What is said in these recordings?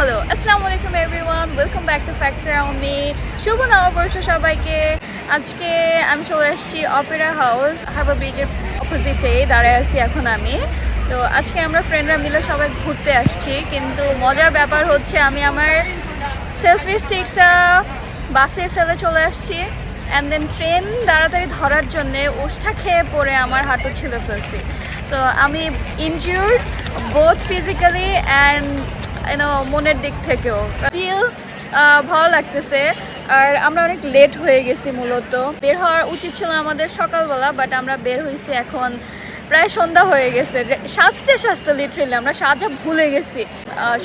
Hello আসসালামু আলাইকুম everyone welcome back to facts around me শুভ নববর্ষ সবাইকে। আজকে আমি চলে এসেছি অপেরা হাউস হারবার ব্রিজের অপোজিটে দাঁড়ায় আছি এখন আমি। তো আজকে আমরা ফ্রেন্ডরা মিলে সবাই ঘুরতে আসছি। কিন্তু মজার ব্যাপার হচ্ছে আমি আমার সেলফি স্টিকটা বাসে ফেলে চলে আসছি। অ্যান্ড দেন ট্রেন তাড়াতাড়ি ধরার জন্যে উষ্ঠা খেয়ে পড়ে আমার হাঁটু ছিলে ফেলছি। সো আমি ইনজিউর্ড বোথ ফিজিক্যালি অ্যান্ড মনের দিক থেকেও। স্টিল ভালো লাগতেছে। আর আমরা অনেক লেট হয়ে গেছি মূলত। বের হওয়ার উচিত ছিল আমাদের সকালবেলা বাট আমরা বের হয়েছি এখন প্রায় সন্ধ্যা হয়ে গেছে। সাজতে সাজতে লিটারেলি আমরা সাজা ভুলে গেছি।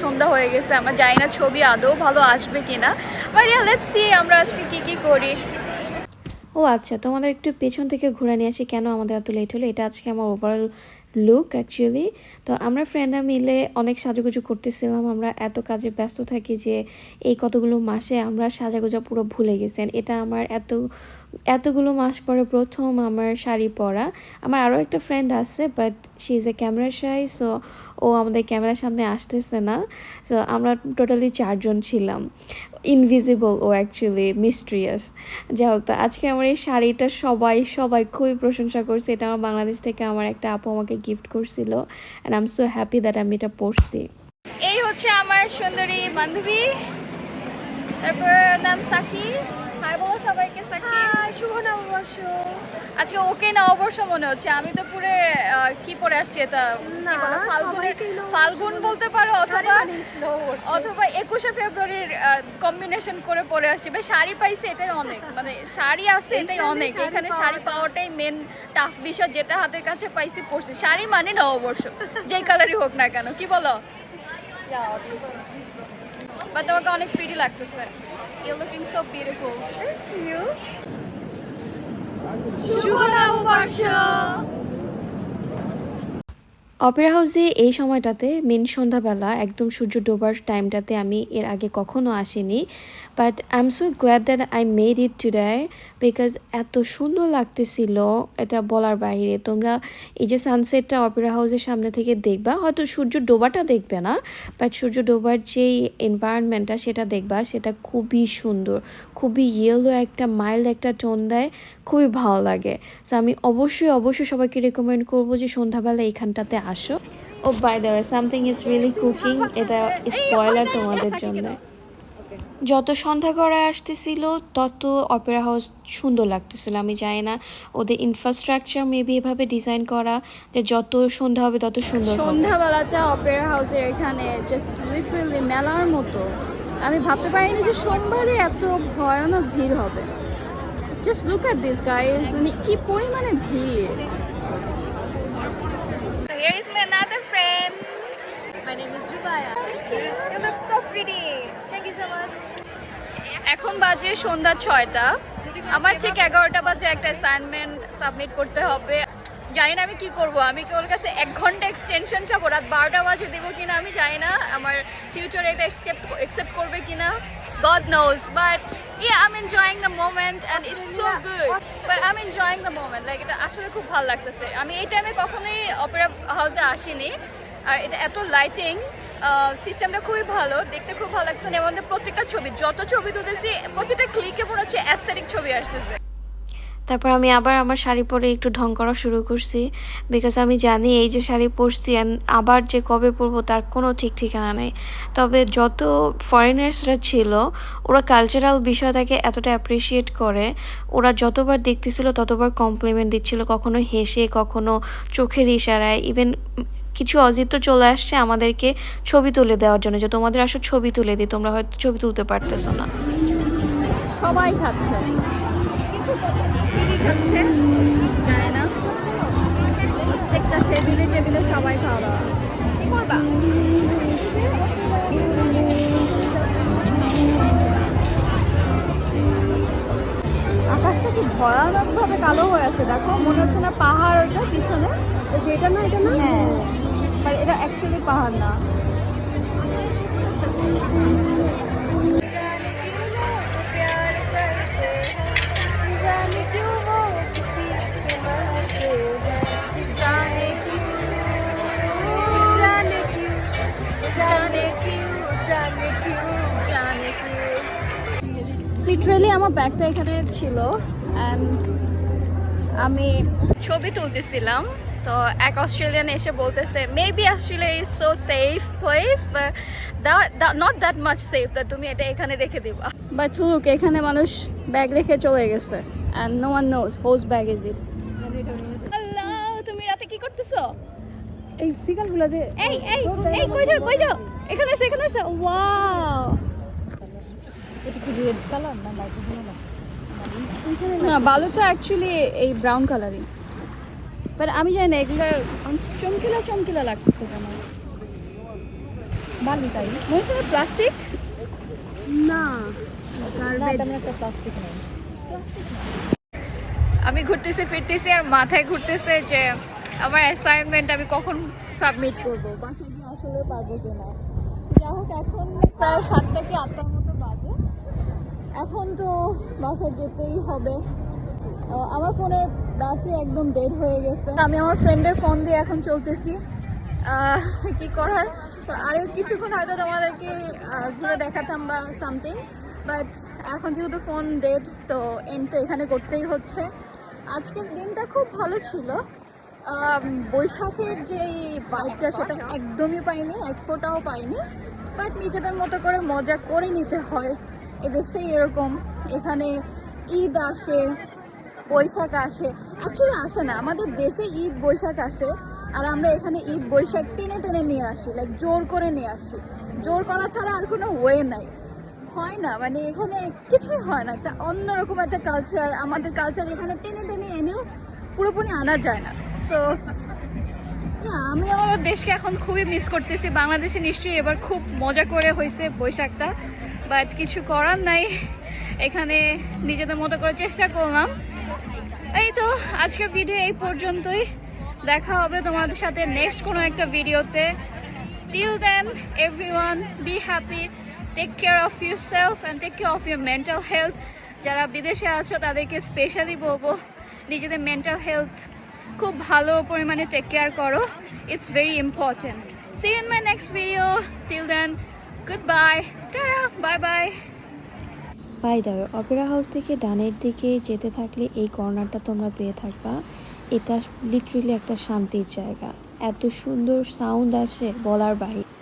সন্ধ্যা হয়ে গেছে, আমরা জানি না ছবি আদৌ ভালো আসবে কিনা। বাট ইয়া সি আমরা আজকে কি কি করি। ও আচ্ছা তোমাদের একটু পেছন থেকে ঘুরে নিয়ে আসি কেন আমাদের এত লেট হলো? এটা আজকে আমার ওভারঅল লুক অ্যাকচুয়ালি তো আমরা ফ্রেন্ডরা মিলে অনেক সাজুগুজু করতেছিলাম। আমরা এত কাজে ব্যস্ত থাকি যে এই কতগুলো মাসে আমরা সাজাগোজা পুরো ভুলে গেছেন এটা আমার এত, এতগুলো মাস পরে প্রথম আমার শাড়ি পরা। আমার আরও একটা ফ্রেন্ড আছে but she is a camera shy so ও আমাদের ক্যামেরার সামনে আসতেছে না। সো আমরা টোটালি চারজন ছিলাম। ইনভিজিবল ও অ্যাকচুয়ালি মিস্ট্রিয়াস যাই হোক তো আজকে আমার এই শাড়িটা সবাই সবাই খুবই প্রশংসা করছে। এটা আমার বাংলাদেশ থেকে আমার একটা আপু আমাকে গিফট করছিল and I am so happy that আমি এটা পরছি। এই হচ্ছে আমার সুন্দরী বান্ধবী। তারপর নাম সাকি হাই বলো সবাইকে সাকি শুভ নববর্ষ। আজকে ওকে না অবশ্য মনে হচ্ছে। আমি তো পুরো কি পরে আসছি এটা? কি বলে ফাল্গুনের ফাল্গুন বলতে পারো অথবা অথবা একুশে ফেব্রুয়ারির কম্বিনেশন করে পরে আসছি। ভাই শাড়ি পাইছি এটাই অনেক। মানে শাড়ি আছে এটাই অনেক। এখানে শাড়ি পাওয়াটাই মেন টাফ বিষয় যেটা হাতের কাছে পাইছি পরছি। শাড়ি মানে না অবশ্য। যেই কালারই হোক না কেন। কি বলো? বা তোমাকে অনেক প্রিটি লাগতেছে। You looking so beautiful thank you শুভ নববর্ষ অপেরা হাউসে এই সময়টাতে মেন সন্ধ্যাবেলা একদম সূর্য ডোবার টাইমটাতে আমি এর আগে কখনো আসিনি but I am so glad that I made it today because এত সুন্দর লাগতেছিল এটা বলার বাইরে। তোমরা এই যে সানসেটটা অপেরা হাউসের সামনে থেকে দেখবা, হয়তো সূর্য ডোবাটা দেখবে না বাট সূর্য ডোবার যেই এনভায়রনমেন্টটা সেটা দেখবা, সেটা খুবই সুন্দর, খুবই ইয়েলো একটা মাইল্ড একটা টোন দেয়, খুবই ভালো লাগে। সো আমি অবশ্যই অবশ্যই সবাইকে রেকমেন্ড করব যে সন্ধ্যাবেলা এইখানটাতে আসো। ও by the something is really cooking এটা স্পয়লার তোমাদের জন্য। যত সন্ধ্যা করা আসতেছিল, তত অপেরা হাউস সুন্দর লাগতেছিল। আমি জানি না, ওদের ইনফ্রাস্ট্রাকচার মেবি এভাবে ডিজাইন করা যে যত সন্ধ্যা হবে, তত সুন্দর সন্ধ্যাবেলাটা অপেরা হাউসের এখানে জাস্ট মেলার মতো। আমি ভাবতে পারিনি যে সোমবারে এত ভয়ানক ভিড় হবে। Just look at this guys মানে কি পরিমাণে ভিড় Here is my another friend. My name is Rubaya. You look so pretty. Thank you so much. এখন বাজে সন্ধ্যা ছয়টা। আমার ঠিক এগারোটা বাজে একটা অ্যাসাইনমেন্ট সাবমিট করতে হবে। জানি না আমি কি করব। আমি কি ওর কাছে এক ঘণ্টা এক্সটেনশন চাবো? রাত বারোটা বাজে দেবো কিনা আমি জানি না। আমার টিউটার এটা একসেপ্ট একসেপ্ট করবে কিনা? God knows, but yeah, I'm enjoying the moment and it's so good. But I'm enjoying the moment, like এটা আসলে খুব ভালো লাগতেছে। আমি এই টাইমে কখনোই অপেরা হাউসে আসিনি। আর এটা এত লাইটিং সিস্টেমটা খুবই ভালো, দেখতে খুব ভালো লাগছে। আমাদের প্রত্যেকটা ছবি, যত ছবি তুলতেছি প্রতিটা ক্লিকে মনে হচ্ছে অ্যাস্থেটিক ছবি আসতেছে। তারপর আমি আবার আমার শাড়ি পরে একটু ঢং করা শুরু করছি বিকজ আমি জানি এই যে শাড়ি পরছি আবার যে কবে পরবো তার কোনো ঠিক ঠিকানা নেই। তবে যত ফরেনার্সরা ছিল, ওরা কালচারাল বিষয়টাকে এতটা অ্যাপ্রিসিয়েট করে, ওরা যতবার দেখতেছিল ততবার কমপ্লিমেন্ট দিচ্ছিল, কখনো হেসে, কখনো চোখের ইশারায় ইভেন কিছু অজিত তো চলে আসছে আমাদেরকে ছবি তুলে দেওয়ার জন্য, যে তোমাদের আসলে ছবি তুলে দিই, তোমরা হয়তো ছবি তুলতে পারতেছো না। সবাই খাওয়া দাওয়া। আকাশটা কি ভয়ানক ভাবে কালো হয়ে আছে? দেখো মনে হচ্ছে না পাহাড় ওটা পিছনে। যেটা না এটা না? হ্যাঁ। but এটা অ্যাকচুয়ালি পাহাড় না। লিটারেলি আমার ব্যাগটা এখানে ছিল অ্যান্ড আমি ছবি তুলতেছিলাম। তো এক অস্ট্রেলিয়ান এসে বলতেছে মেবি আসলে is so safe place but not that much safe that তুমি এটা এখানে রেখে দিবা। বাট লুক এখানে মানুষ ব্যাগ রেখে চলে গেছে and no one knows whose bag is it তুমি রাতে কি করতেছো? এই সিগারগুলো যে এই এই এই কই যাও কই যাও? এখানে এসো এখানে এসো। ওয়াও এটা কি রেড কালার না লাইট কালার না বালুটা অ্যাকচুয়ালি এই ব্রাউন কালারই বাট আমি জানি না এগুলো চমকিলা চমকিলা লাগতেছে কেন? বালি তাই? মনে হচ্ছে প্লাস্টিক না। না প্লাস্টিক নেই। আমি ঘুরতেছি ফিরতেছি আর মাথায় ঘুরতেছে যে আমার অ্যাসাইনমেন্ট আমি কখন সাবমিট করব। বাসায় গিয়ে আসলে পারব কিনা। যা হোক এখন প্রায় সাতটা কি আটটার মতো এখন তো বাসায় যেতেই হবে। আমার ফোনের ব্যাটারি একদম ডেড হয়ে গেছে। আমি আমার ফ্রেন্ডের ফোন দিয়ে এখন চলতেছি। কি করার? তো আরও কিছুক্ষণ হয়তো তোমাদেরকে ঘুরে দেখাতাম বা সামথিং বাট এখন যেহেতু ফোন ডেড তো এন্ড তো এখানে করতেই হচ্ছে। আজকের দিনটা খুব ভালো ছিল। বৈশাখের যে ভাইবটা সেটা একদমই পাইনি, এক ফোঁটাও পাইনি বাট নিজেদের মতো করে মজা করে নিতে হয়। এদেশেই এরকম এখানে ঈদ আসে, বৈশাখ আসে। অ্যাকচুয়ালি আসে না, আমাদের দেশে ঈদ, বৈশাখ আসে। আর আমরা এখানে ঈদ, বৈশাখ টেনে টেনে নিয়ে আসি লাইক জোর করে নিয়ে আসি। জোর করা ছাড়া আর কোনো ওয়ে নাই। হয় না মানে এখানে কিছুই হয় না, একটা অন্যরকম একটা কালচার আমাদের কালচার এখানে টেনে টেনে এনেও পুরোপুরি আনা যায় না। সো আমি আমার দেশকে এখন খুবই মিস করতেছি। বাংলাদেশে নিশ্চয়ই এবার খুব মজা করে হয়েছে বৈশাখটা। বাট কিছু করার নাই। এখানে নিজেদের মতো করে চেষ্টা করলাম। এই তো, আজকের ভিডিও এই পর্যন্তই। দেখা হবে তোমাদের সাথে নেক্সট কোনো একটা ভিডিওতে till then be happy take care of of self and take care of your mental health যারা বিদেশে আছো, তাদেরকে স্পেশালি বলব, নিজেদের মেন্টাল হেলথ খুব ভালো পরিমাণে টেক কেয়ার করো। It's very important see in my next video till then good bye bye bye. Dubai opera house থেকে ডানের দিকে যেতে থাকলে এই কর্নারটা তোমরা পেয়ে থাকবা। এটা লিটারেলি একটা শান্তির জায়গা। এত সুন্দর সাউন্ড আসে বলার বাহির।